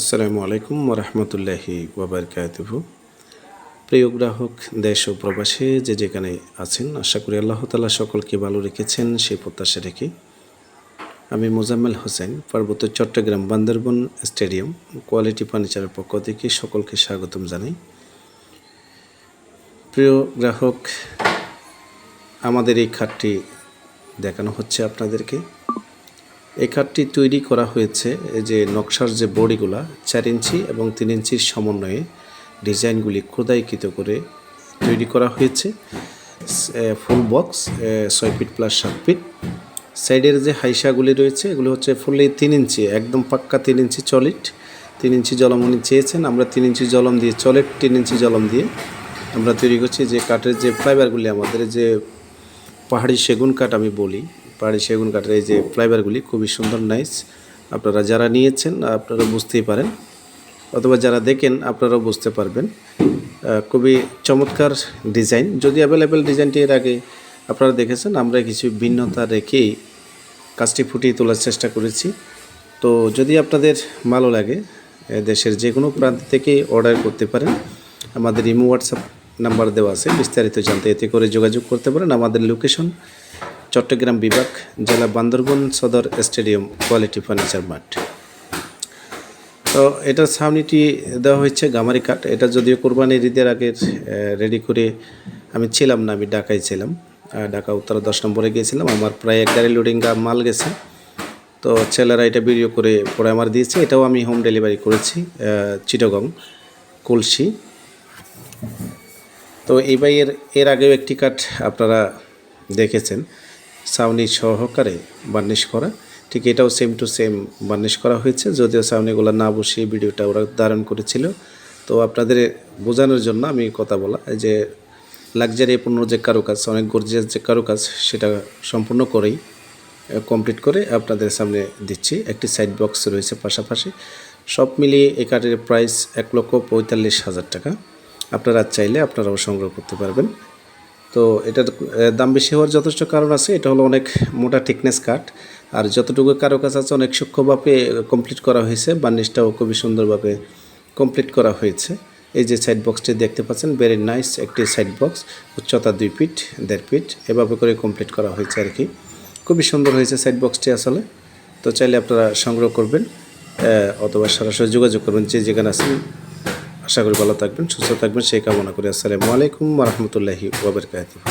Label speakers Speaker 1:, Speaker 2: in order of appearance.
Speaker 1: আসসালামু আলাইকুম ওরহমতুল্লাহি ওবরকাতুহ প্রিয় গ্রাহক, দেশ ও প্রবাসে যে যেখানে আছেন, আশা করি আল্লাহ তালা সকলকে ভালো রেখেছেন সেই প্রত্যাশা রেখে। আমি মোজাম্মেল হোসেন, পার্বত্য চট্টগ্রাম বান্দরবন স্টেডিয়াম, কোয়ালিটি ফার্নিচারের পক্ষ থেকে সকলকে স্বাগতম জানাই। প্রিয় গ্রাহক, আমাদের এই খাটটি দেখানো হচ্ছে আপনাদেরকে। এই কাঠটি তৈরি করা হয়েছে এই যে নকশার যে বডিগুলা, চার ইঞ্চি এবং তিন ইঞ্চির সমন্বয়ে ডিজাইনগুলি খোদাইকৃত করে তৈরি করা হয়েছে। ফুল বক্স ছয় ফিট প্লাস সাত ফিট। সাইডের যে হাইসাগুলি রয়েছে, এগুলো হচ্ছে ফুললি তিন ইঞ্চি, একদম পাক্কা তিন ইঞ্চি চলিট তিন ইঞ্চি জলম উনি চেয়েছেন, আমরা তিন ইঞ্চি জলম দিয়ে চলেট তিন ইঞ্চি জলম দিয়ে আমরা তৈরি করছি। যে কাঠের যে ফাইবারগুলি আমাদের যে পাহাড়ি সেগুন কাঠ আমি বলি পাহাড়ি সেগুন কাঠের এই যে ফ্লাইবারগুলি খুবই সুন্দর নাইস আপনারা যারা নিয়েছেন, আপনারা বুঝতেই পারেন। অথবা যারা দেখেন, আপনারাও বুঝতে পারবেন। খুবই চমৎকার ডিজাইন। যদি অ্যাভেলেবেল ডিজাইনটি এর আগে আপনারা দেখেছেন, আমরা কিছু ভিন্নতা রেখেই কাজটি ফুটিয়ে তোলার চেষ্টা করেছি। তো যদি আপনাদের ভালো লাগে দেশের যে কোনো প্রান্ত থেকেই অর্ডার করতে পারেন। আমাদের ইমো হোয়াটসঅ্যাপ নাম্বার দেওয়া আছে, বিস্তারিত জানতে এতে করে যোগাযোগ করতে পারেন। আমাদের লোকেশন চট্টগ্রাম বিভাগ, জেলা বান্দরবন সদর স্টেডিয়াম, কোয়ালিটি ফার্নিচার মাঠ। তো এটার ছাউনিটি দেওয়া হয়েছে গামারি কাঠ। এটা যদিও কোরবানির ঈদের আগে রেডি করে আমি ছিলাম না, আমি ঢাকায় ছিলাম। ঢাকা উত্তর দশ নম্বরে গিয়েছিলাম। আমার প্রায় এক গাড়ি লোডিং মাল গেছে। তো ছেলেরা এটা ভিডিও করে পরে আমার দিয়েছে। এটাও আমি হোম ডেলিভারি করেছি চিটাগং, কলসি। তো এই বাইয়ের এর আগেও একটি কাঠ আপনারা দেখেছেন। সাউনি সহকারে বার্নিশ করা। ঠিক এটাও সেম টু সেম বার্নিশ করা হয়েছে। যদিও সাউনিগুলো না বসিয়ে ভিডিওটা ওরা ধারণ করেছিল। তো আপনাদের বোঝানোর জন্য আমি কথা বলা যে লাক্সারি পণ্য যে কারুকাজ, অনেক গর্জিয়াস যে কারুকাজ, সেটা সম্পূর্ণ করেই কমপ্লিট করে আপনাদের সামনে দিচ্ছি। একটি সাইড বক্স রয়েছে পাশাপাশি। সব মিলিয়ে এই কাঠের প্রাইস এক লক্ষ পঁয়তাল্লিশ হাজার টাকা। আপনারা চাইলে আপনারাও সংগ্রহ করতে পারবেন। তো এটার দাম বেশি হওয়ার যথেষ্ট কারণ আছে। এটা হলো অনেক মোটা থিকনেস কাঠ। আর যতটুকু কারও কাছে আছে, অনেক সূক্ষ্মভাবে কমপ্লিট করা হয়েছে। বার্নিশটাও খুবই সুন্দরভাবে কমপ্লিট করা হয়েছে। এই যে সাইড বক্সটি দেখতে পাচ্ছেন ভেরি নাইস একটি সাইড বক্স উচ্চতা দুই ফিট দেড় ফিট এভাবে করে কমপ্লিট করা হয়েছে আর কি। খুবই সুন্দর হয়েছে সাইড বক্সটি আসলে। তো চাইলে আপনারা সংগ্রহ করবেন অথবা সরাসরি যোগাযোগ করবেন যে যেখানে আছেন। আশা করি ভালো থাকবেন সুস্থ থাকবেন সেই কামনা করি। আসসালামু আলাইকুম রহমতুল্লাহি ওবরকাতুহ